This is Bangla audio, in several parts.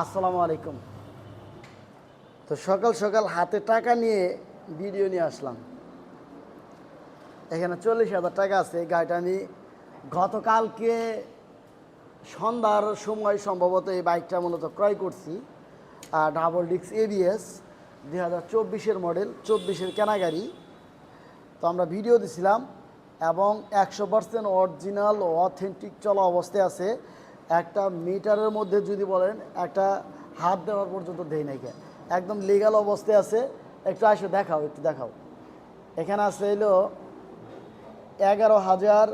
আসসালামু আলাইকুম। তো সকাল সকাল হাতে টাকা নিয়ে ভিডিও নিয়ে আসলাম। এখানে চল্লিশ হাজার টাকা আছে। গাড়িটা আমি গতকালকে সন্ধ্যার সময় সম্ভবত এই বাইকটা মূলত ক্রয় করছি। ডাবল ডিক্স এবিএস দুই হাজার চব্বিশের মডেল, চব্বিশের কেনা গাড়ি। তো আমরা ভিডিও দিছিলাম এবং একশো পার্সেন্ট অরিজিনাল, অথেন্টিক চলা অবস্থায় আছে। একটা মিটারের মধ্যে যদি বলেন, একটা হাত দেওয়ার পর্যন্ত দেয় নাই। একদম লিগাল অবস্থায় আছে। একটু আসো, দেখাও, একটু দেখাও। এখানে আছে এলো এগারো হাজার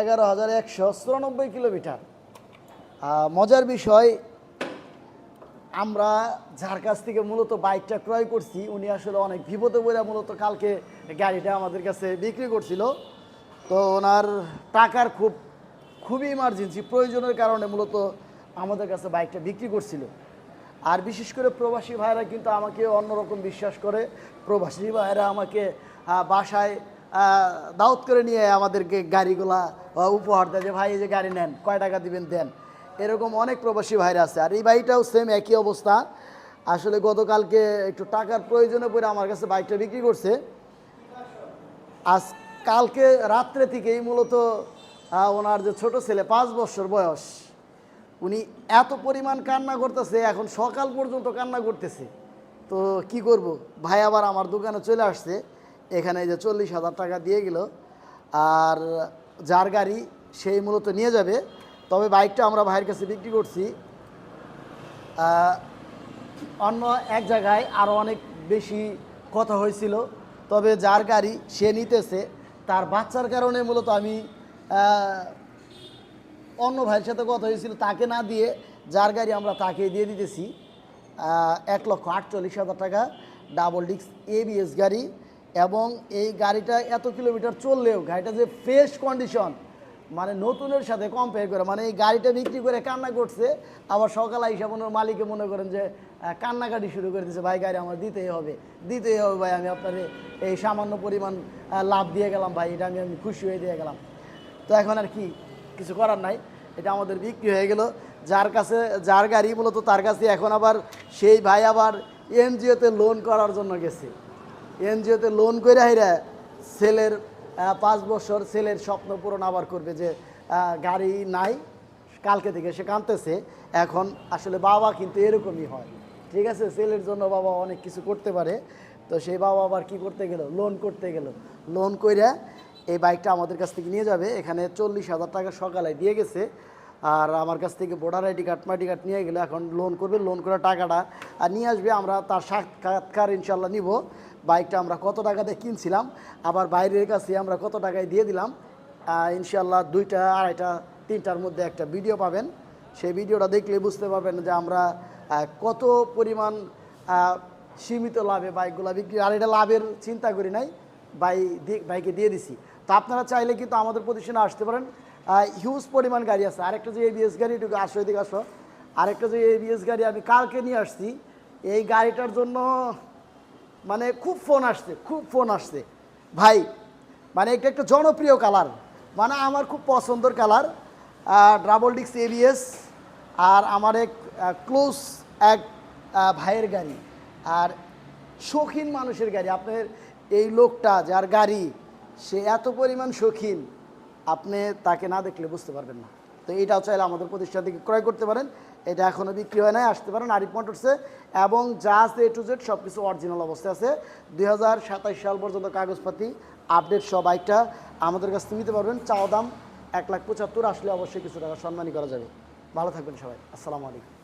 এগারো হাজার একশো চুরানব্বই কিলোমিটার। মজার বিষয়, আমরা যার কাছ থেকে মূলত বাইকটা ক্রয় করছি, উনি আসলে অনেক বিপদে বলে মূলত কালকে গাড়িটা আমাদের কাছে বিক্রি করছিল। তো ওনার টাকার খুব খুবই ইমার্জেন্সি প্রয়োজনের কারণে মূলত আমাদের কাছে বাইকটা বিক্রি করছিল। আর বিশেষ করে প্রবাসী ভাইরা কিন্তু আমাকে অন্যরকম বিশ্বাস করে। প্রবাসী ভাইরা আমাকে বাসায় আহ, দাওয়াত করে নিয়ে আমাদেরকে গাড়িগুলা উপহার দেয় যে ভাই যে গাড়ি নেন কয় টাকা দিবেন দেন। এরকম অনেক প্রবাসী ভাইরা আছে। আর এই বাইকটাও সেম একই অবস্থা। আসলে গতকালকে একটু টাকার প্রয়োজনে পড়ে আমার কাছে বাইকটা বিক্রি করছে। আজ কালকে রাত্রে থেকেই মূলত ওনার যে ছোট ছেলে, পাঁচ বছর বয়স, উনি এত পরিমাণ কান্না করতেছে, এখন সকাল পর্যন্ত কান্না করতেছে। তো কি করব? ভাই আবার আমার দোকানে চলে আসছে, এখানে যে চল্লিশ হাজার টাকা দিয়ে গেল, আর যার গাড়ি সেই মূলত নিয়ে যাবে। তবে বাইকটা আমরা ভাইয়ের কাছে বিক্রি করছি। অন্য এক জায়গায় আরও অনেক বেশি কথা হয়েছিল, তবে যার গাড়ি সে নিতেছে, তার বাচ্চার কারণে মূলত আমি অন্য ভাইয়ের সাথে কথা হয়েছিল, তাকে না দিয়ে যার গাড়ি আমরা তাকে দিয়ে দিতেছি এক লক্ষ আটচল্লিশ হাজার টাকা ডাবল ডিক্স এবিএস গাড়ি এবং এই গাড়িটা এত কিলোমিটার চললেও গাড়িটা যে ফ্রেশ কন্ডিশন মানে নতুনের সাথে কম্পেয়ার করে মানে এই গাড়িটা বিক্রি করে কান্না করছে, আবার সকালে হিসাব ওনার মালিকে মনে করেন যে কান্নাকাটি শুরু করে দিচ্ছে ভাই, গাড়ি আমার দিতেই হবে দিতেই হবে ভাই, আমি আপনার এই সামান্য পরিমাণ লাভ দিয়ে গেলাম ভাই, এটা আমি আমি খুশি হয়ে দিয়ে গেলাম। তো এখন আর কি কিছু করার নাই। এটা আমাদের বিক্রি হয়ে গেল। যার কাছে, যার গাড়ি মূলত তার কাছে এখন আবার সেই ভাই আবার এনজিওতে লোন করার জন্য গেছে। এনজিওতে লোন করে হাইরা ছেলের পাঁচ বছর ছেলের স্বপ্ন পূরণ আবার করবে যে গাড়ি নাই, কালকে থেকে সে কাঁদতেছে। এখন আসলে বাবা কিন্তু এরকমই হয়। ঠিক আছে, ছেলের জন্য বাবা অনেক কিছু করতে পারে। তো সেই বাবা আবার কি করতে গেল? লোন করতে গেল। লোন কইরা এই বাইকটা আমাদের কাছ থেকে নিয়ে যাবে। এখানে চল্লিশ হাজার টাকা সকালে দিয়ে গেছে। আর আমার কাছ থেকে ভোটার আইডি কার্ড মাইডি কার্ড নিয়ে গেলে এখন লোন করবে। লোন করে টাকাটা আর নিয়ে আসবে আমরা তার সাক্ষাৎকার ইনশাল্লাহ নিব। বাইকটা আমরা কত টাকাতে কিনছিলাম, আবার বাইরের কাছে আমরা কত টাকায় দিয়ে দিলাম। ইনশাল্লাহ দুইটা, আড়াইটা, তিনটার মধ্যে একটা ভিডিও পাবেন। সেই ভিডিওটা দেখলে বুঝতে পারবেন যে আমরা কত পরিমাণ সীমিত লাভে বাইকগুলো বিক্রি আর এটা লাভের চিন্তা করি নাই। বাই দিয়ে বাইকে দিয়ে দিছি। তো আপনারা চাইলে কিন্তু আমাদের প্রতিষ্ঠানে আসতে পারেন। হিউজ পরিমাণ গাড়ি আছে। আরেকটা যে এবিএস গাড়ি, একটু আসো এদিকে আসো। আরেকটা যে এবিএস গাড়ি আমি কালকে নিয়ে আসছি। এই গাড়িটার জন্য মানে খুব ফোন আসছে, খুব ফোন আসছে। ভাই মানে এটা একটা জনপ্রিয় কালার। মানে আমার খুব পছন্দের কালার। ডাবল ডিক্স এবিএস আর আমার এক ক্লোজ এক ভাইয়ের গাড়ি। আর শৌখিন মানুষের গাড়ি। আপনার এই লোকটা, যার গাড়ি সে এত পরিমাণ শৌখিন, আপনি তাকে না দেখলে বুঝতে পারবেন না। তো এটাও চাইলে আমাদের প্রতিষ্ঠান থেকে ক্রয় করতে পারেন। এটা এখনও বিক্রি হয় নাই, আসতে পারেন আরিফ মোটরসে এবং যা আছে এ টু জেড সব কিছু অরিজিনাল অবস্থায় আছে। দুই সাল পর্যন্ত কাগজপাতি আপডেট সব বাইকটা আমাদের কাছ থেকে নিতে পারবেন। চাওয়া দাম এক লাখ পঁচাত্তর, আসলে অবশ্যই কিছু টাকা সম্মানী করা যাবে। ভালো থাকবেন সবাই। আসসালামু আলাইকুম।